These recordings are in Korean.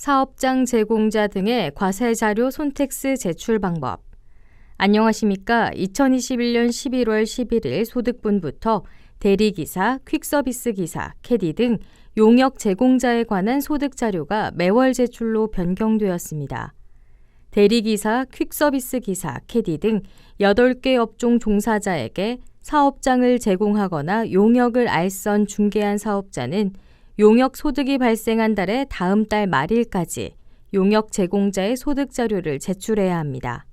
사업장 제공자 등의 과세 자료 손택스 제출 방법. 안녕하십니까. 2021년 11월 11일 소득분부터 대리기사, 퀵서비스 기사, 캐디 등 용역 제공자에 관한 소득 자료가 매월 제출로 변경되었습니다. 대리기사, 퀵서비스 기사, 캐디 등 8개 업종 종사자에게 사업장을 제공하거나 용역을 알선 중개한 사업자는 용역 소득이 발생한 달의 다음 달 말일까지 용역 제공자의 소득 자료를 제출해야 합니다.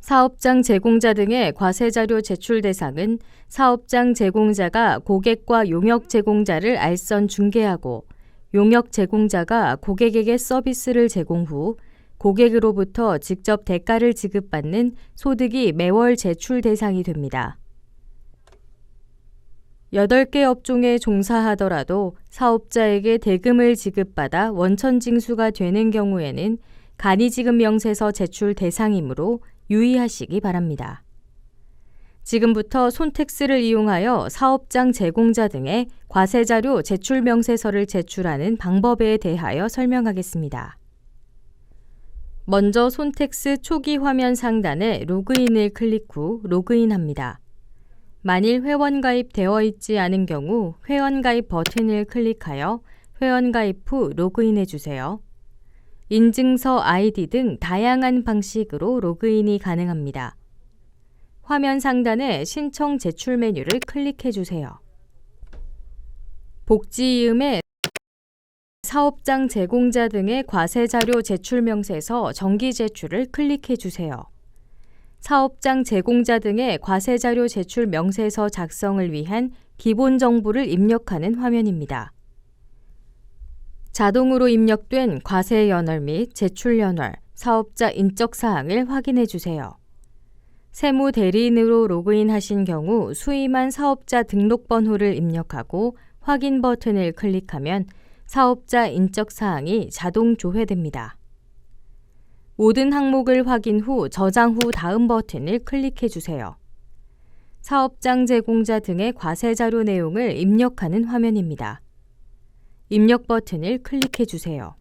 사업장 제공자 등의 과세 자료 제출 대상은 사업장 제공자가 고객과 용역 제공자를 알선 중개하고 용역 제공자가 고객에게 서비스를 제공 후 고객으로부터 직접 대가를 지급받는 소득이 매월 제출 대상이 됩니다. 8개 업종에 종사하더라도 사업자에게 대금을 지급받아 원천 징수가 되는 경우에는 간이지급 명세서 제출 대상이므로 유의하시기 바랍니다. 지금부터 손택스를 이용하여 사업장 제공자 등의 과세자료 제출 명세서를 제출하는 방법에 대하여 설명하겠습니다. 먼저 손택스 초기 화면 상단에 로그인을 클릭 후 로그인합니다. 만일 회원 가입 되어 있지 않은 경우 회원 가입 버튼을 클릭하여 회원 가입 후 로그인해 주세요. 인증서 아이디 등 다양한 방식으로 로그인이 가능합니다. 화면 상단에 신청 제출 메뉴를 클릭해 주세요. 복지이음에 사업장 제공자 등의 과세 자료 제출 명세서 정기 제출을 클릭해 주세요. 사업장 제공자 등의 과세 자료 제출 명세서 작성을 위한 기본 정보를 입력하는 화면입니다. 자동으로 입력된 과세 연월 및 제출 연월, 사업자 인적 사항을 확인해 주세요. 세무 대리인으로 로그인하신 경우 수임한 사업자 등록번호를 입력하고 확인 버튼을 클릭하면 사업자 인적 사항이 자동 조회됩니다. 모든 항목을 확인 후 저장 후 다음 버튼을 클릭해 주세요. 사업장 제공자 등의 과세 자료 내용을 입력하는 화면입니다. 입력 버튼을 클릭해 주세요.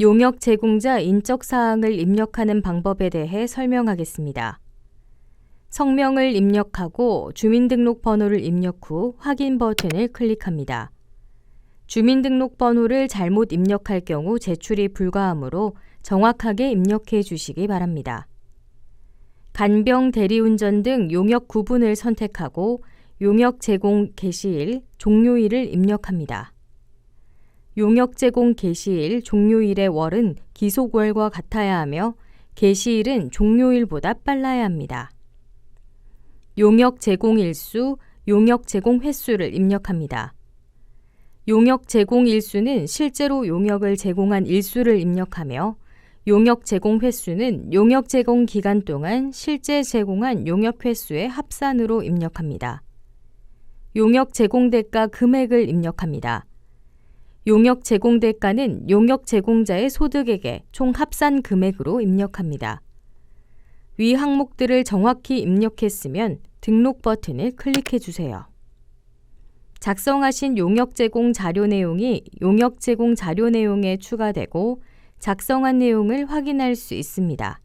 용역 제공자 인적 사항을 입력하는 방법에 대해 설명하겠습니다. 성명을 입력하고 주민등록번호를 입력 후 확인 버튼을 클릭합니다. 주민등록번호를 잘못 입력할 경우 제출이 불가하므로 정확하게 입력해 주시기 바랍니다. 간병 대리운전 등 용역 구분을 선택하고 용역 제공 개시일, 종료일을 입력합니다. 용역 제공 개시일, 종료일의 월은 기속월과 같아야 하며 개시일은 종료일보다 빨라야 합니다. 용역 제공 일수, 용역 제공 횟수를 입력합니다. 용역 제공 일수는 실제로 용역을 제공한 일수를 입력하며 용역 제공 횟수는 용역 제공 기간 동안 실제 제공한 용역 횟수의 합산으로 입력합니다. 용역 제공 대가 금액을 입력합니다. 용역 제공 대가는 용역 제공자의 소득액의 총 합산 금액으로 입력합니다. 위 항목들을 정확히 입력했으면 등록 버튼을 클릭해 주세요. 작성하신 용역 제공 자료 내용이 용역 제공 자료 내용에 추가되고 작성한 내용을 확인할 수 있습니다.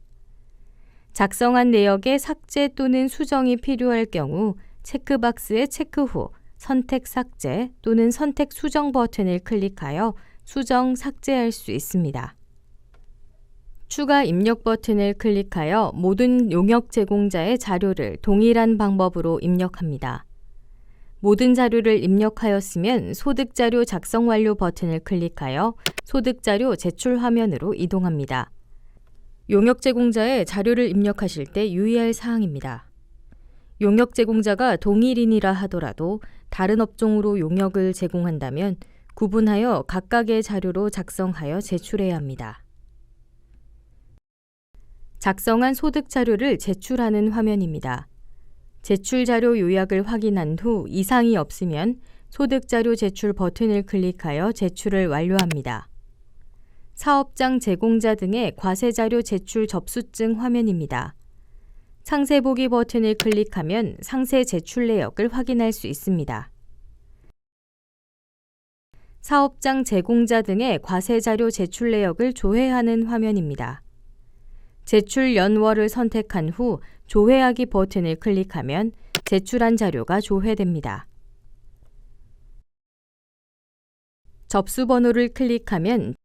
작성한 내역의 삭제 또는 수정이 필요할 경우 체크박스에 체크 후 선택 삭제 또는 선택 수정 버튼을 클릭하여 수정 삭제할 수 있습니다. 추가 입력 버튼을 클릭하여 모든 용역 제공자의 자료를 동일한 방법으로 입력합니다. 모든 자료를 입력하였으면 소득자료 작성 완료 버튼을 클릭하여 소득자료 제출 화면으로 이동합니다. 용역 제공자의 자료를 입력하실 때 유의할 사항입니다. 용역 제공자가 동일인이라 하더라도 다른 업종으로 용역을 제공한다면 구분하여 각각의 자료로 작성하여 제출해야 합니다. 작성한 소득 자료를 제출하는 화면입니다. 제출 자료 요약을 확인한 후 이상이 없으면 소득 자료 제출 버튼을 클릭하여 제출을 완료합니다. 사업장 제공자 등의 과세 자료 제출 접수증 화면입니다. 상세 보기 버튼을 클릭하면 상세 제출 내역을 확인할 수 있습니다. 사업장 제공자 등의 과세 자료 제출 내역을 조회하는 화면입니다. 제출 연월을 선택한 후 조회하기 버튼을 클릭하면 제출한 자료가 조회됩니다. 접수 번호를 클릭하면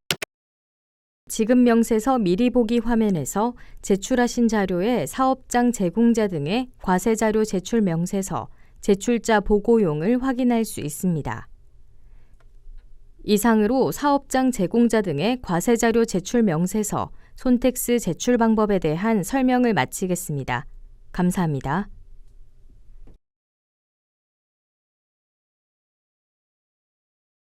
지급 명세서 미리 보기 화면에서 제출하신 자료의 사업장 제공자 등의 과세 자료 제출 명세서, 제출자 보고용을 확인할 수 있습니다. 이상으로 사업장 제공자 등의 과세 자료 제출 명세서, 손택스 제출 방법에 대한 설명을 마치겠습니다. 감사합니다.